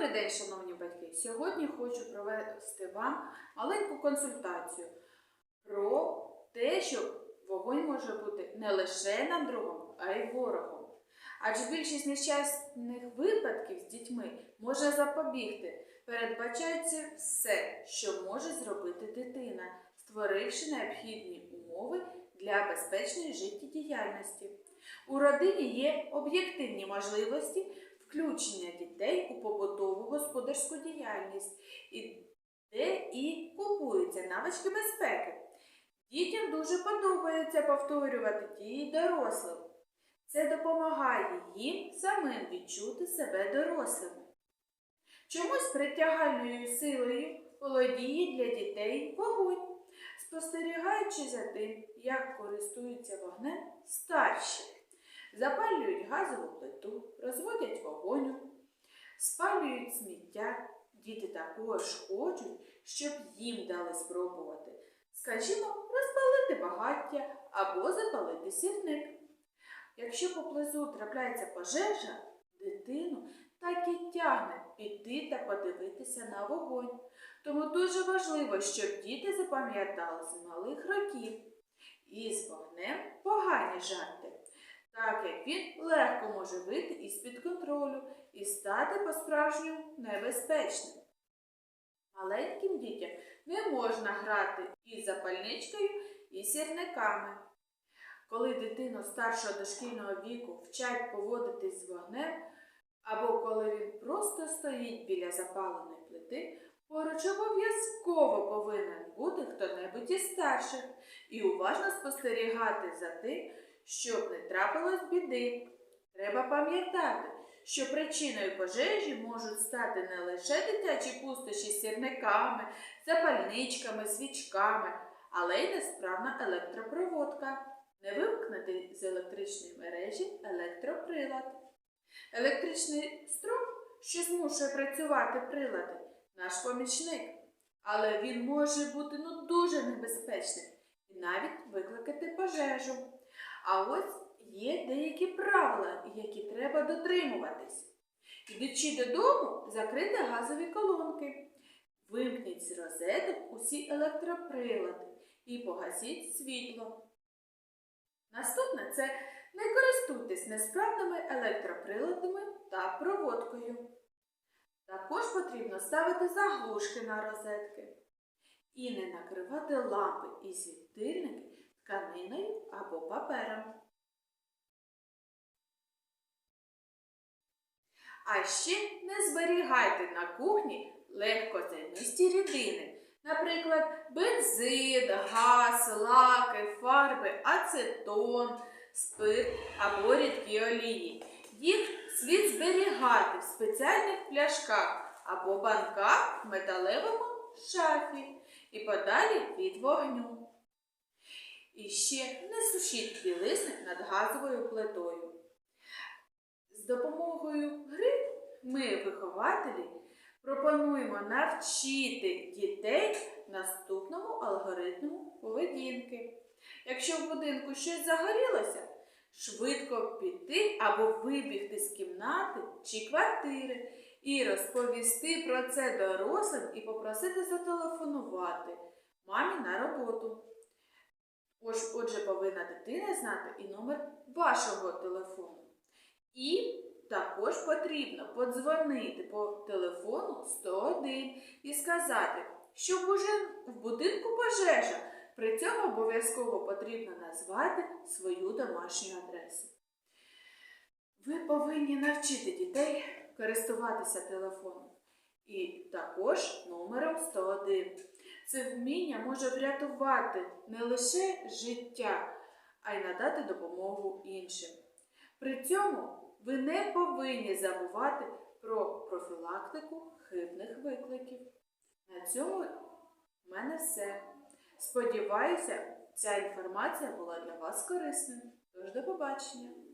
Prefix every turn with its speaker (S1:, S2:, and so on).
S1: Добрий день, шановні батьки! Сьогодні хочу провести вам маленьку консультацію про те, що вогонь може бути не лише нам другом, а й ворогом. Адже більшість нещасних випадків з дітьми може запобігти, передбачається все, що може зробити дитина, створивши необхідні умови для безпечної життєдіяльності. У родині є об'єктивні можливості включення дітей у побутову господарську діяльність, де і купуються навички безпеки. Дітям дуже подобається повторювати дії дорослим. Це допомагає їм самим відчути себе дорослими. Чомусь притягальною силою володіє для дітей вогонь, спостерігаючи за тим, як користуються вогнем старші. Запалюють газову плиту, розводять вогонь, спалюють сміття. Діти також хочуть, щоб їм дали спробувати. Скажімо, розпалити багаття або запалити сірник. Якщо поблизу трапляється пожежа, дитину так і тягне піти та подивитися на вогонь. Тому дуже важливо, щоб діти запам'ятали з малих років. І з вогнем погані жарти так як він легко може вийти із-під контролю і стати по-справжньому небезпечним. Маленьким дітям не можна грати із запальничкою і сірниками. Коли дитину старшого дошкільного віку вчать поводитись з вогнем, або коли він просто стоїть біля запаленої плити, поруч обов'язково повинен бути хто-небудь із старших і уважно спостерігати за тим, щоб не трапилось біди. Треба пам'ятати, що причиною пожежі можуть стати не лише дитячі пустощі з сірниками, запальничками, свічками, але й несправна електропроводка. Не вимкнути з електричної мережі електроприлад. Електричний струм, що змушує працювати прилади, наш помічник. Але він може бути ну дуже небезпечним і навіть викликати пожежу. А ось є деякі правила, які треба дотримуватись. Ідучи додому, закрити газові колонки. Вимкніть з розеток усі електроприлади і погасіть світло. Наступне це не користуйтесь несправними електроприладами та проводкою. Також потрібно ставити заглушки на розетки і не накривати лампи і світильники тканиною або папером. А ще не зберігайте на кухні легкозаймисті рідини, наприклад, бензин, газ, лаки, фарби, ацетон, спирт або рідкі олії. Їх слід зберігати в спеціальних пляшках або банках в металевому шафі і подалі від вогню. І ще не сушіть білизни над газовою плитою. З допомогою гри ми, вихователі, пропонуємо навчити дітей наступному алгоритму поведінки. Якщо в будинку щось загорілося, швидко піти або вибігти з кімнати чи квартири і розповісти про це дорослим і попросити зателефонувати мамі на роботу. Ось, отже, повинна дитина знати і номер вашого телефону. І також потрібно подзвонити по телефону 101 і сказати, що в будинку пожежа. При цьому обов'язково потрібно назвати свою домашню адресу. Ви повинні навчити дітей користуватися телефоном і також номером 101. Це вміння може врятувати не лише життя, а й надати допомогу іншим. При цьому ви не повинні забувати про профілактику хибних викликів. На цьому в мене все. Сподіваюся, ця інформація була для вас корисною. Тож до побачення!